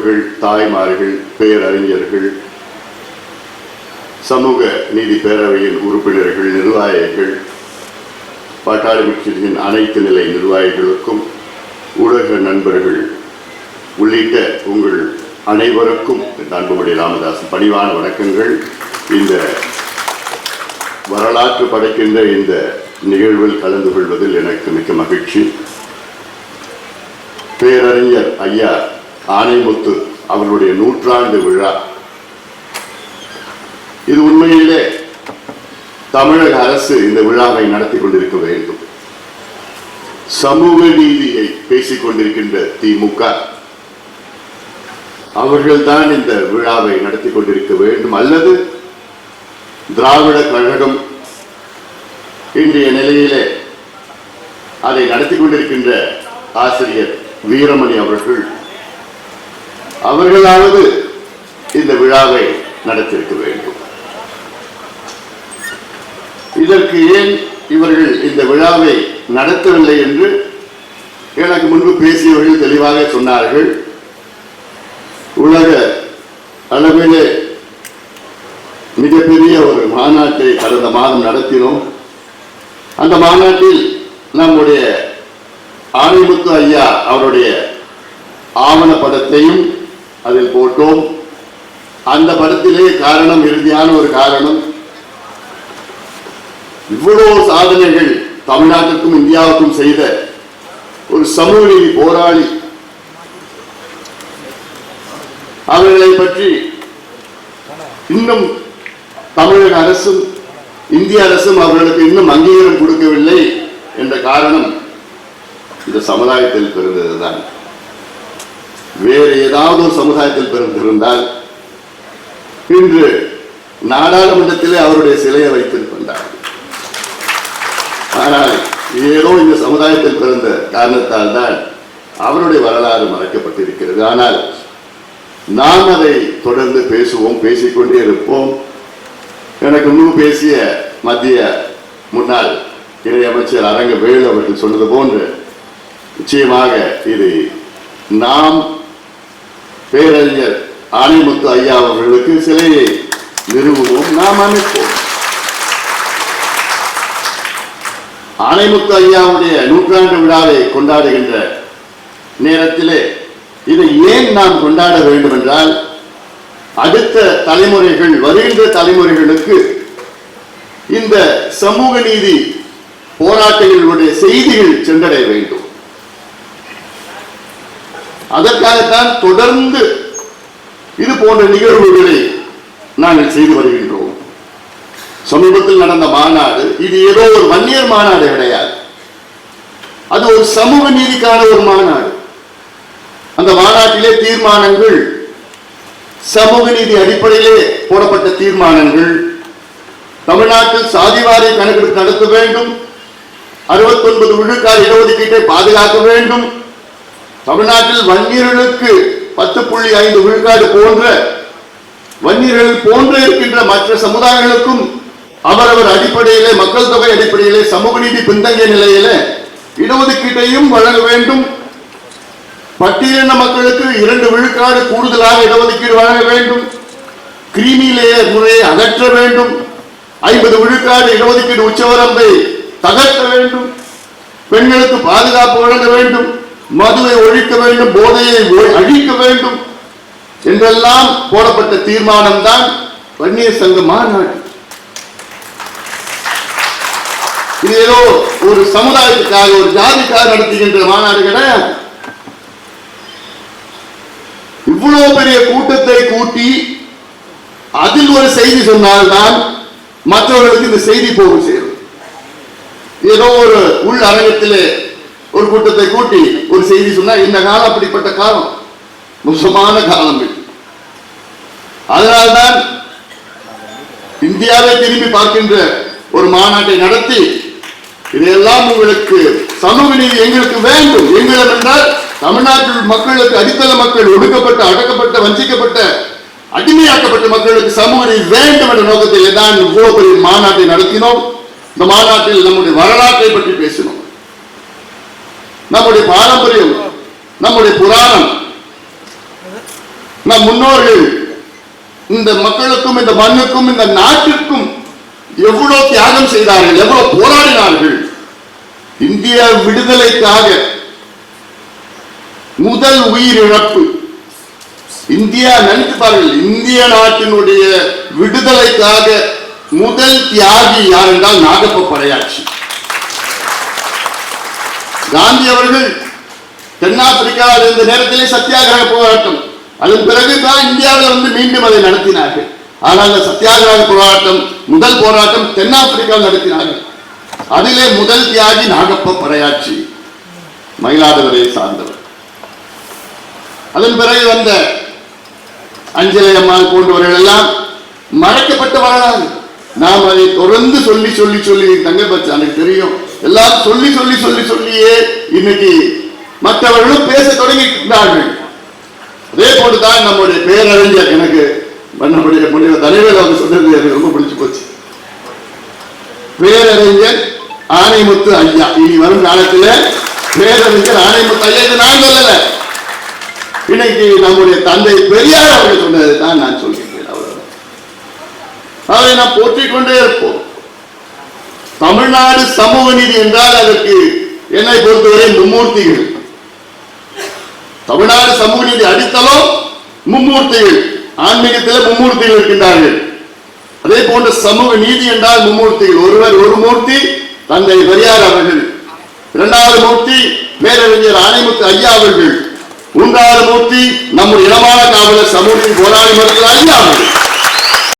பெற்றோர்கள் தாய்மார்கள் பேரறிஞர்கள் சமூக நீதி பேரவையின் உறுப்பினர்கள் நிர்வாகிகள் பாட்டாளி கட்சியின் அனைத்து நிலை நிர்வாகிகளுக்கும் ஊடக நண்பர்கள் உள்ளிட்ட உங்கள் அனைவருக்கும் அன்புமணி ராமதாஸ் பணிவான வணக்கங்கள். இந்த வரலாற்று படைக்கின்ற இந்த நிகழ்வில் கலந்து கொள்வதில் எனக்கு மிக்க மகிழ்ச்சி. பேரறிஞர் ஐயா ஆனைமுத்து அவர்களுடைய நூற்றாண்டு விழா. இது உண்மையிலே தமிழக அரசு இந்த விழாவை நடத்தி கொண்டிருக்க வேண்டும். சமூக நீதியை பேசிக் கொண்டிருக்கின்ற திமுக அவர்கள்தான் இந்த விழாவை நடத்தி கொண்டிருக்க வேண்டும். அல்லது திராவிட கழகம் இன்றைய நிலையிலே அதை நடத்தி கொண்டிருக்கின்ற ஆசிரியர் வீரமணி அவர்கள் அவர்களாவது இந்த விழாவை நடத்திருக்க வேண்டும். இதற்கு ஏன் இவர்கள் இந்த விழாவை நடத்தவில்லை என்று எனக்கு முன்பு பேசியவர்கள் தெளிவாக சொன்னார்கள். உலக அளவிலே மிகப்பெரிய ஒரு மாநாட்டை கடந்த மாதம் நடத்தினோம். அந்த மாநாட்டில் நம்முடைய ஆணைமுத்து ஐயா அவருடைய ஆவண படத்தையும் அதில் போட்டோம். அந்த படத்திலே காரணம் இறுதியான ஒரு காரணம். இவ்வளவு சாதனைகள் தமிழ்நாட்டிற்கும் இந்தியாவுக்கும் செய்த ஒரு சமூக நீதி போராளி. அவர்களை பற்றி இன்னும் தமிழக அரசும் இந்திய அரசும் அவர்களுக்கு இன்னும் அங்கீகாரம் கொடுக்கவில்லை என்ற காரணம் இந்த சமுதாயத்தில் பிறந்ததுதான். வேறு ஏதாவது ஒரு சமுதாயத்தில் பிறந்திருந்தால் இன்று நாடாளுமன்றத்திலே அவருடைய சிலையை வைத்திருக்கின்றார். ஆனால் ஏதோ இந்த சமுதாயத்தில் பிறந்த காரணத்தால் தான் அவருடைய வரலாறு மறைக்கப்பட்டிருக்கிறது. ஆனால் நாம் அதை தொடர்ந்து பேசுவோம் பேசிக்கொண்டே இருப்போம். எனக்கு முன்பு பேசிய மத்திய முன்னாள் இணையமைச்சர் அரங்க வேலு அவர்கள் சொன்னது போன்று நிச்சயமாக இது நாம் பேரறிஞர் ஆணைமுத்து ஐயா அவர்களுக்கு சிலையை நிறுவுவோம் நாம் அமைப்போம். ஆணைமுத்து ஐயாவுடைய நூற்றாண்டு விழாவை கொண்டாடுகின்ற நேரத்திலே இதை ஏன் நாம் கொண்டாட வேண்டும் என்றால் அடுத்த தலைமுறைகள் வருகின்ற தலைமுறைகளுக்கு இந்த சமூக நீதி போராட்டங்களுடைய செய்திகள் சென்றடைய வேண்டும். அதற்காகத்தான் தொடர்ந்து இது போன்ற நிகழ்வுகளை நாங்கள் செய்து வருகின்றோம். சமீபத்தில் நடந்த மாநாடு இது ஏதோ ஒரு வன்னியர் மாநாடு கிடையாது. அது ஒரு சமூக நீதிக்கான ஒரு மாநாடு. அந்த மாநாட்டிலே தீர்மானங்கள் சமூக நீதி அடிப்படையிலே போடப்பட்ட தீர்மானங்கள் தமிழ்நாட்டில் சாதிவாரிய கணக்கெடுப்பு நடத்த வேண்டும் அறுபத்தொன்பது விழுக்காடு இடஒதுக்கீட்டை பாதுகாக்க வேண்டும் தமிழ்நாட்டில் வன்னியர்களுக்கு பத்து புள்ளி ஐந்து விழுக்காடு போன்ற வன்னியர்கள் போன்ற இருக்கின்ற மற்ற சமுதாயங்களுக்கும் அவரவர் அடிப்படையிலே மக்கள் தொகை அடிப்படையிலே சமூக நீதி பின்தங்கிய நிலையிலே இடஒதுக்கீட்டையும் வழங்க வேண்டும். பட்டியலின மக்களுக்கு இரண்டு விழுக்காடு கூடுதலாக இடஒதுக்கீடு வழங்க வேண்டும். கிரீமி லேயர் முறையை அகற்ற வேண்டும். ஐம்பது விழுக்காடு இடஒதுக்கீடு உச்சவரம்பை தகர்க்க வேண்டும். பெண்களுக்கு பாதுகாப்பு வழங்க வேண்டும். மதுவை ஒழிக்க வேண்டும் போதையை அழிக்க வேண்டும் என்றெல்லாம் போடப்பட்ட தீர்மானம் தான் வன்னியர் சங்க மாநாடு. இது ஏதோ ஒரு சமுதாயத்துக்காக ஒரு ஜாதிக்காக நடத்துகின்ற மாநாடு கிடையாது இவ்வளவு பெரிய கூட்டத்தை கூட்டி அதில் ஒரு செய்தி சொன்னால்தான் மற்றவர்களுக்கு இந்த செய்தி போகும் சேரும். ஏதோ ஒரு உள் அரங்கத்திலே ஒரு கூட்டத்தை கூட்டி ஒரு செய்தி சொன்னா இந்த காலம்? அப்படிப்பட்ட காலம்? மோசமான காலம் அதனால்தான் இந்தியாவை திரும்பி பார்க்கின்ற ஒரு மாநாட்டை நடத்தி இதையெல்லாம் உங்களுக்கு சமூக நீதி எங்களுக்கு வேண்டும். எங்களிடம் என்றால் தமிழ்நாட்டில் மக்களுக்கு அடித்தள மக்கள் ஒடுக்கப்பட்ட அடக்கப்பட்ட வஞ்சிக்கப்பட்ட அடிமையாக்கப்பட்ட மக்களுக்கு சமூக நீதி வேண்டும் என்ற நோக்கத்தில் தான் இவ்வளவு பெரிய மாநாட்டை நடத்தினோம். இந்த மாநாட்டில் நம்முடைய வரலாற்றை பற்றி பேசினோம். நம்முடைய பாரம்பரியம் நம்முடைய புராணம் நம் முன்னோர்கள் இந்த மக்களுக்கும் இந்த மண்ணுக்கும் இந்த நாட்டிற்கும் எவ்வளவு தியாகம் செய்தார்கள் எவ்வளவு போராடினார்கள். இந்திய விடுதலைக்காக முதல் உயிரிழப்பு. இந்தியா நினைத்து பாருங்கள் இந்திய நாட்டினுடைய விடுதலைக்காக முதல் தியாகி யார் என்றால் நாகப்ப படையாட்சி. காந்தி அவர்கள் தென்னாப்பிரிக்காவில் இருந்த நேரத்திலே சத்தியாகிரக போராட்டம். அதன் பிறகுதான் இந்தியாவில் வந்து மீண்டும் அதை நடத்தினார்கள். ஆனால் அந்த சத்தியாகிரக போராட்டம் முதல் போராட்டம் தென்னாப்பிரிக்காவில் நடத்தினார்கள். அதிலே முதல் தியாகி நாகப்ப பறையாட்சி மயிலாடுதுறையை சார்ந்தவர். அதன் பிறகு வந்த அஞ்சலி அம்மாள் போன்றவர்கள் எல்லாம் மறைக்கப்பட்ட வரலாறு. நாம் அதை தொடர்ந்து சொல்லி சொல்லி சொல்லி தங்க பச்சா எனக்கு தெரியும். எல்லாம் சொல்லி சொல்லி சொல்லி சொல்லியே இன்னைக்கு மற்றவர்களும் பேச தொடங்கிட்டார்கள் அதே போலதான் நம்முடைய பேரறிஞர் எனக்கு நம்முடைய முடிவு தலைவர் அவங்க சொன்னது எனக்கு ரொம்ப பிடிச்சு போச்சு. பேரறிஞர் ஆணைமுத்து ஐயா. இனி வரும் காலத்துல பேரறிஞர் ஆணைமுத்து ஐயா இது நான் சொல்லல. இன்னைக்கு நம்முடைய தந்தை பெரியார் அவர்கள் சொன்னதை தான் நான் சொல்லியிருக்கேன் அவ்வளவுதான் அதை நாம் போற்றிக் கொண்டே இருப்போம். தமிழ்நாடு சமூக நீதி என்றால் அதற்கு என்னை பொறுத்தவரை மும்மூர்த்திகள். தமிழ்நாடு சமூக நீதி அடித்தளம் மும்மூர்த்திகள். ஆன்மீகத்தில் மும்மூர்த்திகள் இருக்கின்றார்கள். அதே போன்ற சமூக நீதி என்றால் மும்மூர்த்திகள். ஒருவர் ஒரு மூர்த்தி தந்தை பெரியார் அவர்கள். இரண்டாவது மூர்த்தி பேரறிஞர் ஆணைமுத்து ஐயா அவர்கள். மூன்றாவது மூர்த்தி நம்முடைய இனமான காவலர் சமூகத்தின் நீதி போராளி மருத்துவர் ஐயா அவர்கள்.